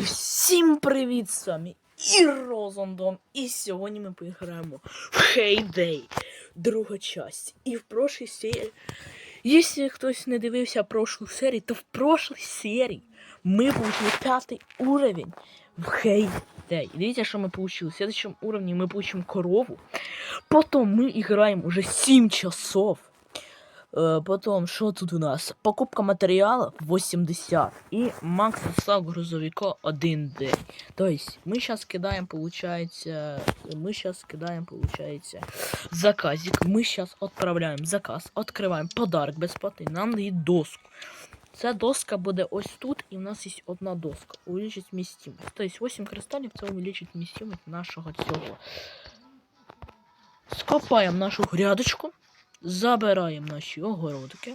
І всім привіт з вами і Розандом. І сьогодні ми поіграємо в Heyday, друга часть. І в прошлій серії, якщо хтось не дивився прошлу серію, то в прошлій серії ми получили п'ятий уровень в Heyday. Видите, що ми получили? В следующем уровне мы получим корову. Потом мы играем уже 7 часов. Э, Потом, что тут у нас? Покупка материалов 80 и макс состав грузовика 1 день. То есть мы сейчас кидаем, получается, мы сейчас кидаем, получается, заказик. Мы сейчас отправляем заказ, открываем подарок безплатний, нам дають доску. Ця доска буде ось тут, і в нас є одна доска. Увеличить вмістимость. Тобто 8 кристалів це увеличить вмістимость нашого цього. Скопаємо нашу грядочку. Забираємо наші огородики.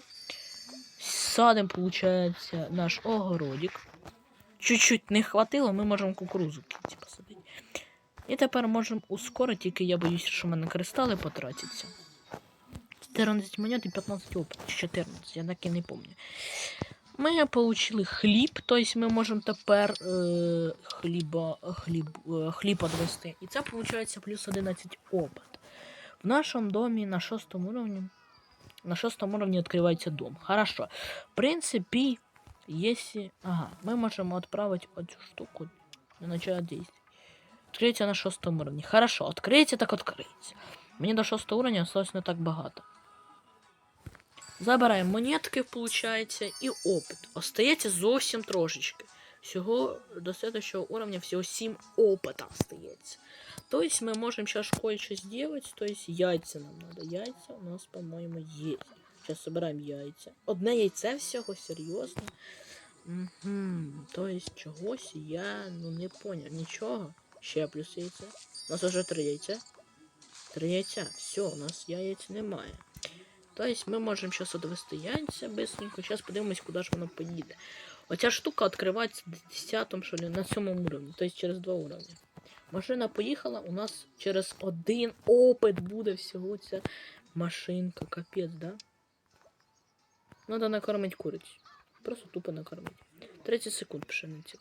Садимо, виходить, наш огородик. Чуть-чуть не хватило, ми можемо кукурузу кінці посадити. І тепер можемо ускорити, тільки я боюсь, що в мене кристали потратяться. 14 монет і 15 опит. 14, я так і не пам'ятаю. Ми отримали хліб, тобто ми можемо тепер е, хліба, хліб, е, хліб відвести. І це виходить плюс 11 опит. В нашем доме на шестом уровне на шестом уровне открывается дом. Хорошо. В принципе, если... Ага, мы можем отправить эту штуку на начало действий. Открытие на шестом уровне. Хорошо, открытие так открытие. Мне до шестого уровня осталось не так багато. Забираємо монетки, получається, і опит. Остається зовсім трошечки. Всього до следующего уровня всього 7 опыта остається. То есть мы можем сейчас кое-что сделать. То есть яйца нам надо. Яйца у нас, по-моему, есть. Сейчас собираем яйця. Одне яйце всього, серйозно. Угу. То есть чогось я ну не понял. Нічого. Ще плюс яйце. У нас уже три яйця. Три яйця. Все, у нас яєць немає. То есть ми можемо зараз відвести яйця быстренько. Зараз подивимось, куди ж воно поїде. Оця штука відкривається на 10 що ли, на 7 уровні. То есть через два уровня. Машина поїхала, у нас через один опит буде всього ця машинка. Капець, да? Надо накормити курицю. Просто тупо накормити. 30 секунд пшениці.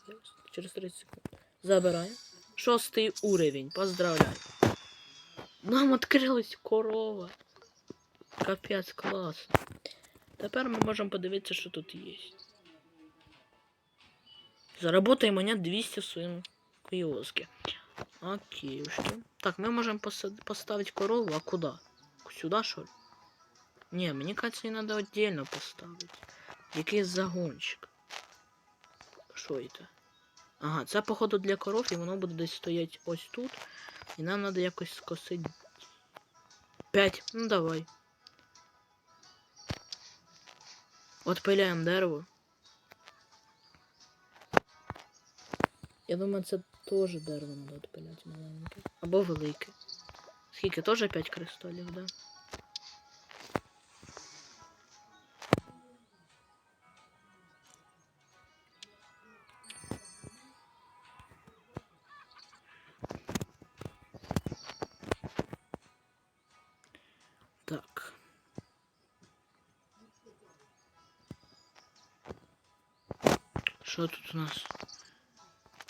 Через 30 секунд. Забираємо. Шостий уровень. Поздравляю. Нам відкрилась корова. Капець, класно. Тепер ми можемо подивитися, що тут є. Заработаємо монет 200 в своєму кіоске. Окей, что? Так, мы можем поставить корову, а куда? Сюда, что ли? Не, мне кажется, не надо отдельно поставить. Якийсь загончик. Що це? Ага, це, походу, для коров, і воно буде десь стояти ось тут. І нам треба якось скосити. 5. Ну давай. Отпиляємо дерево. Я думаю, це теж дерево треба відпиляти маленьке. Або велике. Скільки теж 5 кристалів, да? Так. Що тут у нас?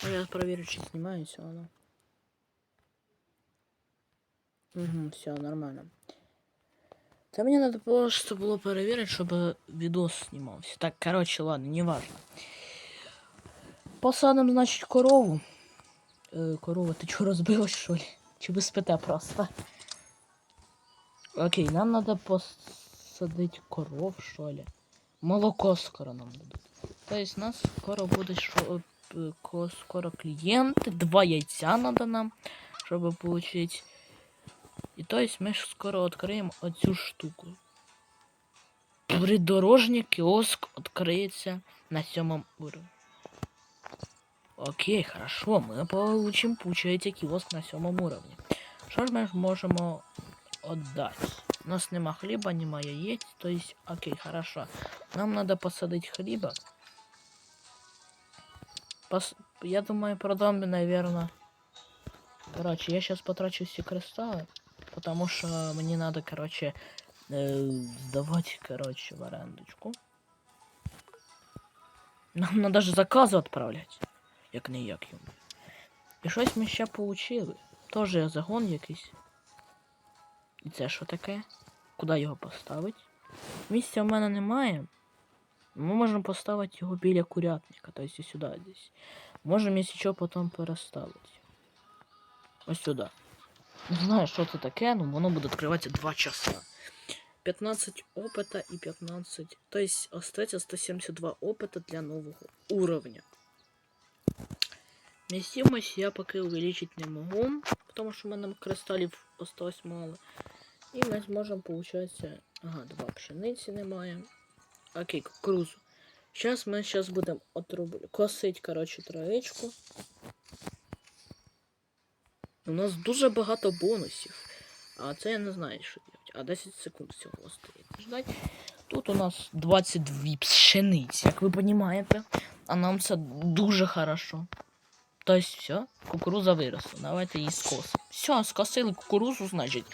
Ну, я проверю, чи снимается оно. Угу, все, нормально. Це мені надо просто було перевірити, щоб відос знімався. Так, короче, ладно, не важно. Посадимо, значить, корову. Е, корова, ти чого розбилась, що ли? Чи ви спите просто? Окей, нам надо посадити коров, що ли? Молоко скоро нам дадуть. Тобто нас скоро буде що э, ко- скоро клиенты, два яйця надо нам, чтобы получить. И то есть мы ж скоро откроем эту штуку. Придорожний киоск откроется на седьмом уровне. Окей, хорошо, мы получим, получаете киоск на седьмом уровне. Що ж ми можемо отдати? У нас нема хліба, нема яєць, то есть, окей, хорошо. Нам надо посадить хліба. Пос... Я думаю, продам, наверное. Короче, я сейчас потрачу все кристаллы, потому что мне надо, короче, э, сдавать, короче, в арендочку. Нам надо же заказы отправлять. Як не як йому. І щось ми ще получили. Тоже загон якийсь. І це що таке? Куди його поставити? Місця в мене немає. Ми можемо поставити його біля курятника, тобто сюди десь. Можемо, якщо що, потім переставити. Ось сюди. Не знаю, що це таке, але воно буде відкриватися 2 часа. 15 опыта и 15. То есть остается 172 опыта для нового уровня. Вместимость я пока увеличить не могу, потому что у меня кристаллів осталось мало. И мы сможем, получается... Ага, два пшениці немає. Окей, кукурузу. Сейчас мы сейчас будем отрубли... косить, короче, травичку. У нас дуже багато бонусів. А це я не знаю, що робити. А 10 секунд всього ждать. Тут у нас 22 пшениці, як ви розумієте. А нам це дуже хорошо. Тобто все, кукуруза виросла. Давайте її скосимо. Все, скосили кукурузу, значить.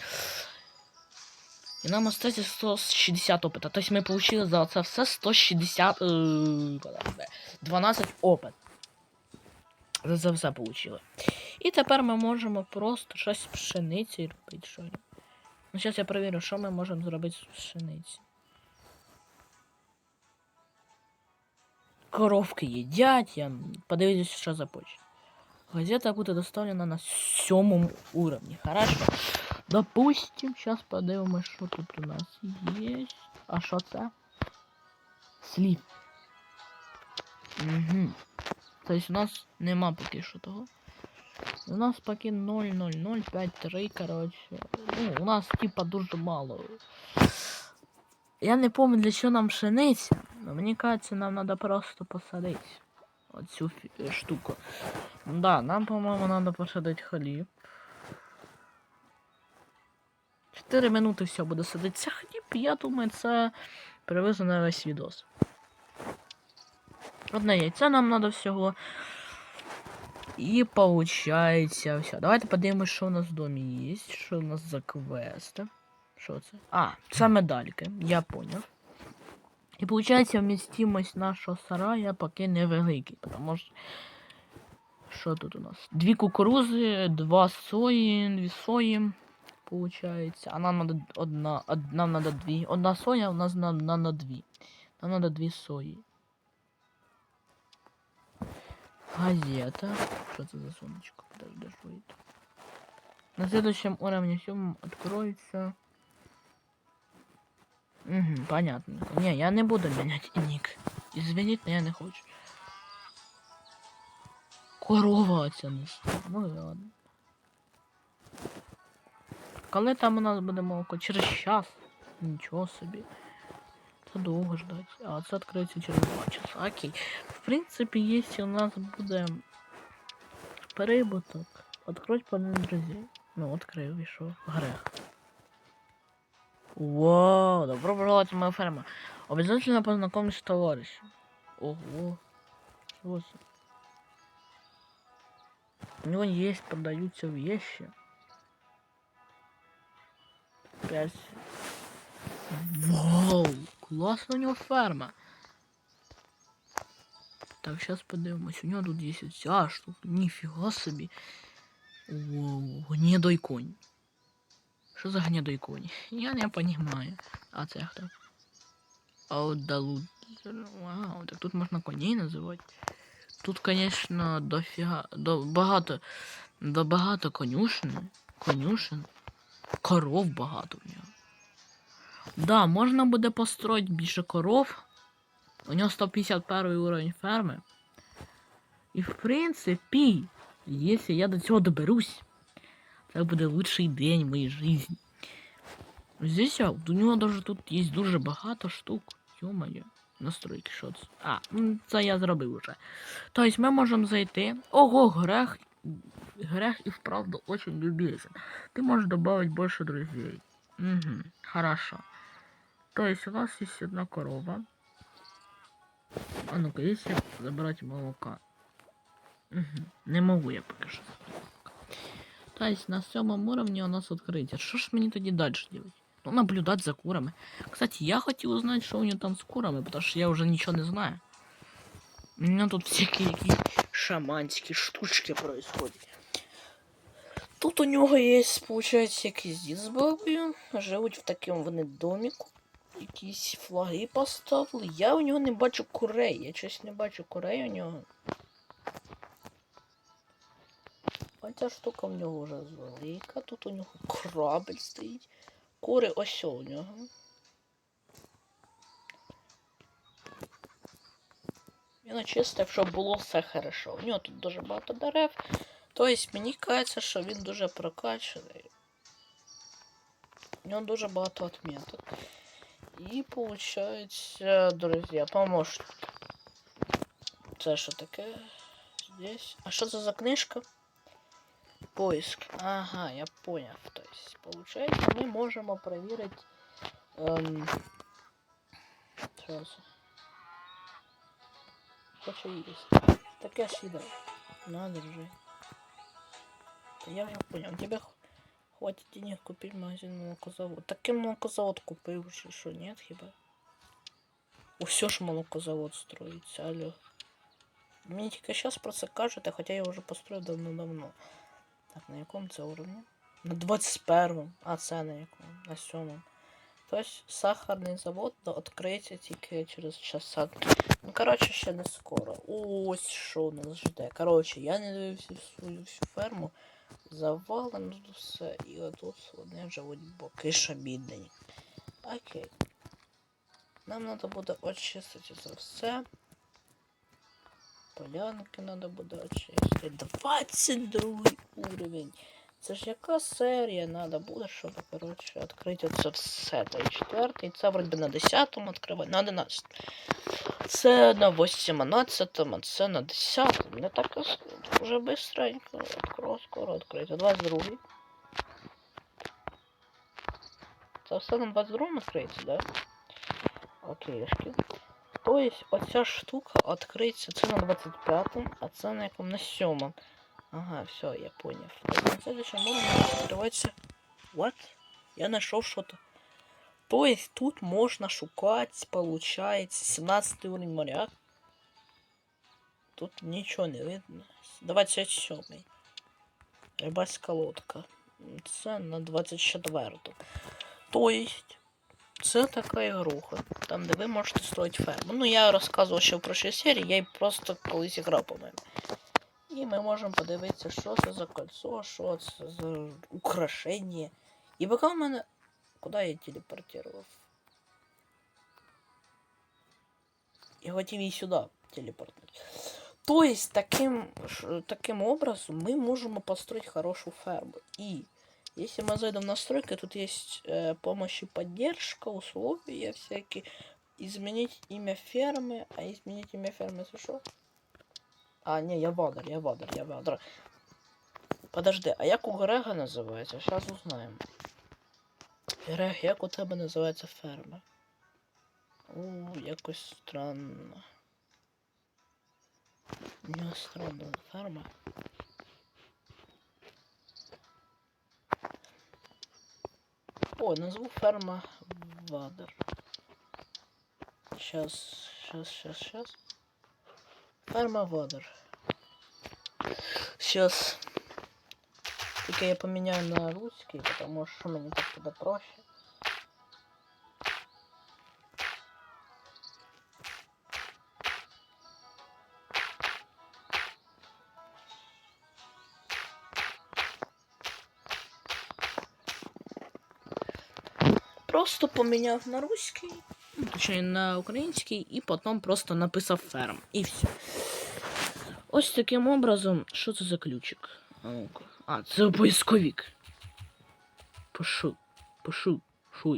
І нам остається 160 опита. Тобто ми отримали за це все 160. е, 12 опит. За це все отримали. І тепер ми можемо просто щось з пшениці робити. Що... Ну, зараз я перевірю, що ми можемо зробити з пшениці. Коровки їдять, я подивлюсь, що за почта. Газета буде доставлена на сьомому уровні. Хорошо. Допустим, сейчас подивимось, що тут у нас є. А що це? Слів. Угу. Тобто у нас нема поки що того. У нас поки 00053, короче. Ну, у нас типа дуже мало. Я не помню, для чого нам пшениця, но мені кажется, нам надо просто посадити оцю штуку. Да, нам, по-моєму, надо посадити хліб. 4 минути все буде садитися хліб, і я думаю, це привезу на весь відос. Одне яйце нам надо всього. І получається все. Давайте подивимось, що у нас в домі є. Що у нас за квести. Що це? А, це медальки, я поняв. І получається вмістимость нашого сарая поки невеликий, тому що. Що тут у нас? Дві кукурузи, два сої, дві сої. Получається. А нам надо одна. Од, нам надо дві. Одна соя, у нас на, на, на дві. Нам надо дві сої. Газета. Что это за сонечко? Подожди, это? На следующем уровне все откроется. Угу, понятно. Не, я не буду менять ник. Извините, но я не хочу. Корова несла. Ну ладно. Коли там у нас буде молоко? Через час. Нічого собі. Це довго ждать. А це відкриється через 2 часа. Окей. В принципі, якщо у нас буде перебуток, открыть панель друзей. Ну, открыл, и шо? Грех. Вау, добро пожаловать в мою ферму. Обязательно познакомься с товарищем. Ого. Чего? У него есть, продаются вещи. Пять. Вау, классно у него ферма. Так, сейчас подивимось. У нього тут є ця штука. Ніфіга собі. Воу, гнідой конь. Що за гнідой конь? Я не понимаю. А це хто? Аудалу. Вау, так тут можна коней називати. Тут, конечно, дофіга. До багато. До багато конюшин. Конюшин. Коров багато в нього. Да, можна буде построїти більше коров. У нього 151 уровень ферми. І в принципі, якщо я до цього доберусь, це буде лучший день в моїй житті. Здесь а, у нього даже тут є дуже багато штук. Ё-моє, настройки, що це? А, це я зробив уже. Тобто ми можемо зайти. Ого, грех. Грех і вправду очень любезен. Ты можешь добавить больше друзей. Угу, хорошо. То есть у нас есть одна корова. А ну-ка, если забрать молока. Угу. Не могу я поки що. То есть на сьомому уровні у нас відкриття. Що ж мені тоді далі делать? Ну, наблюдать за курами. Кстати, я хотів узнать, що у нього там з курами, потому що я вже нічого не знаю. У меня тут всякі якісь шаманські штучки происходять. Тут у нього є, виходить, якийсь дід з бабою. Живуть в такому вони доміку. Якісь флаги поставили. Я у нього не бачу курей. Я щось не бачу курей у нього. Оця штука в нього вже велика. Тут у нього корабель стоїть. Кури ось у нього. Він щоб було все хорошо. У нього тут дуже багато дерев. Тобто мені кажеться, що він дуже прокачаний. У нього дуже багато отметок. І получається, друзі, помощник. Це що таке? Здесь. А що це за книжка? Поиск. Ага, я понял. То есть, получается, мы можем проверить... Эм... Сейчас. Хочу есть. Таке ж їда. На, я вже понял. Тебе хватит денег купить магазин молокозавод. Таким молокозавод купив, чи що, нет хіба? Усе ж молокозавод строїться, алло. Мені тільки зараз про це кажете, хоча я вже построїв давно-давно. Так, на якому це уровні? На 21-му. А це на якому? На 7-му. Тобто сахарний завод відкриється тільки через часа. Ну, коротше, ще не скоро. Ось що нас жде. Коротше, я не дивився свою всю ферму. Завалено тут все. І отут вони живуть боки бідні. Окей. Нам треба буде очистити це все. Полянки треба буде очистити. 22 уровень. Це ж яка серія треба буде, щоб, коротше, відкрити це все. Та й четвертий. Це вроді на 10-му відкривати, на 11 Це на 18-му, це на 10-му. Не так вже бистренько. Откро, скоро відкрити. 22-й. Це все на 22-му відкриється, да? Окейшки. Тобто оця штука відкриється це на 25-му, а це на якому на 7-му. Ага, все, я понял. На следующем уровне открывается... What? Я нашел что-то. То есть тут можно шукать, получается, 17 уровень моряк. Тут ничего не видно. 27. Рибацька лодка. Це на 24. То есть, це така ігруха. Там, де ви можете строїти ферму. Ну, я розказував ще в прошлій серії, я й просто колись грав, по-моєму. І ми можемо подивитися, що це за кольцо, що це за украшення. І поки в мене. Куди я телепортував? Я хотів її сюди телепортнути. То есть таким, ш- таким образом мы можем построить хорошую ферму. И если мы зайдем в настройки, тут есть э, помощь и поддержка, условия всякие. Изменить имя фермы. А изменить имя фермы, если что? А, не, я Вадар, я Вадар, я Вадар. Подожди, а як у Грега називається? Зараз узнаємо. Грег, як у тебе називається ферма? У, якось странно. У нього странна ферма. О, назву ферма Вадар. Сейчас, сейчас, сейчас, сейчас. Ферма Вадар. Сейчас. Только я поменяю на русский, потому что мне так туда проще. Просто поменяв на русский, точнее на український, і потім просто написав ферм. І все. Ось таким образом, що це за ключик? А, це поисковик. Пишу, що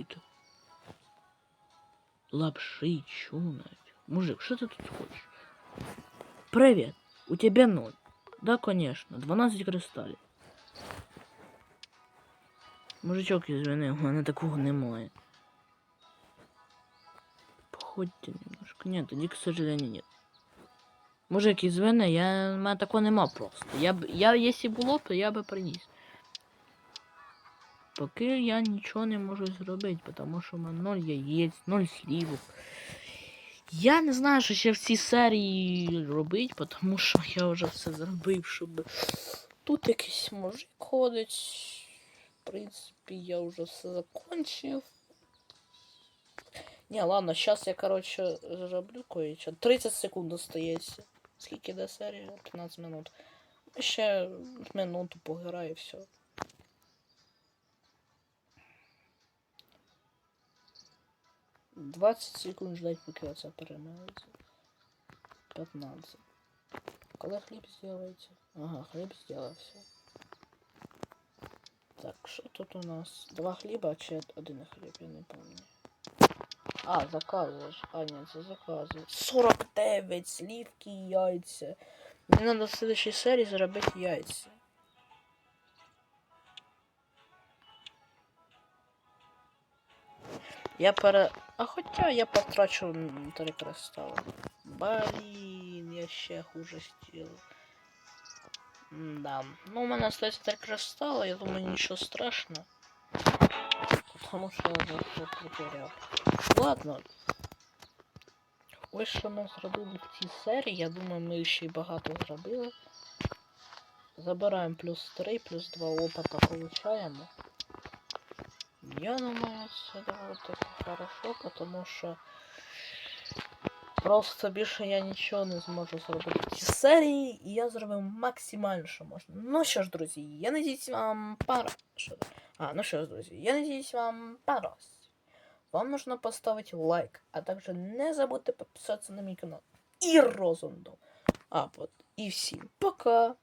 це? Лапши, чунать. Мужик, що ти тут хочеш? Привет, у тебя ноль. Да, конечно, 12 кристалів. Мужичок, извини, у мене такого немає. Походьте немножко. Нет, тоді, к сожалению, нет. Мужик, извини, я... у мене такого нема просто. Я б. Я, якщо було, то я би приніс. Поки я нічого не можу зробити, тому що в мене ноль яєць, ноль слівок. Я не знаю, що ще в цій серії робить, тому що я вже все зробив, щоб тут якийсь мужик ходить. В принципі, я вже все закончив. Не, ладно, сейчас я, короче, зроблю кое-що. 30 секунд остається. Скільки йде серія? 15 минут. Ще минуту пограю і все. Двадцять секунд ждать, поки оце перемається. 15. Коли хліб зробиться? Ага, хліб зробився. Так, що тут у нас? Два хліба чи один хліб, я не пам'ятаю. А, заказуєш. А, ні, це заказуєш. 49 слівки і яйця. Мені треба в следующій серії зробити яйця. Я пере... А хоча я потрачу три кристали. Блін, я ще хуже сделал. Да. Ну, у мене остається три кристали, я думаю, нічого страшного. Потому що я вже все потеряв. Ладно. Ось що ми зробили в цій серії. Я думаю, ми ще й багато зробили. Забираємо плюс 3, плюс 2 опыта получаємо. Я думаю, це доволі таки хорошо, потому що просто більше я нічого не зможу зробити в цій серії, і я зробив максимально, що можна. Ну що ж, друзі, я надіюсь вам пара. А, ну що ж, друзі, я надіюсь вам понравилось. Вам нужно поставить лайк, а также не забудьте подписаться на мой канал и Розунду. А, вот, и всем пока!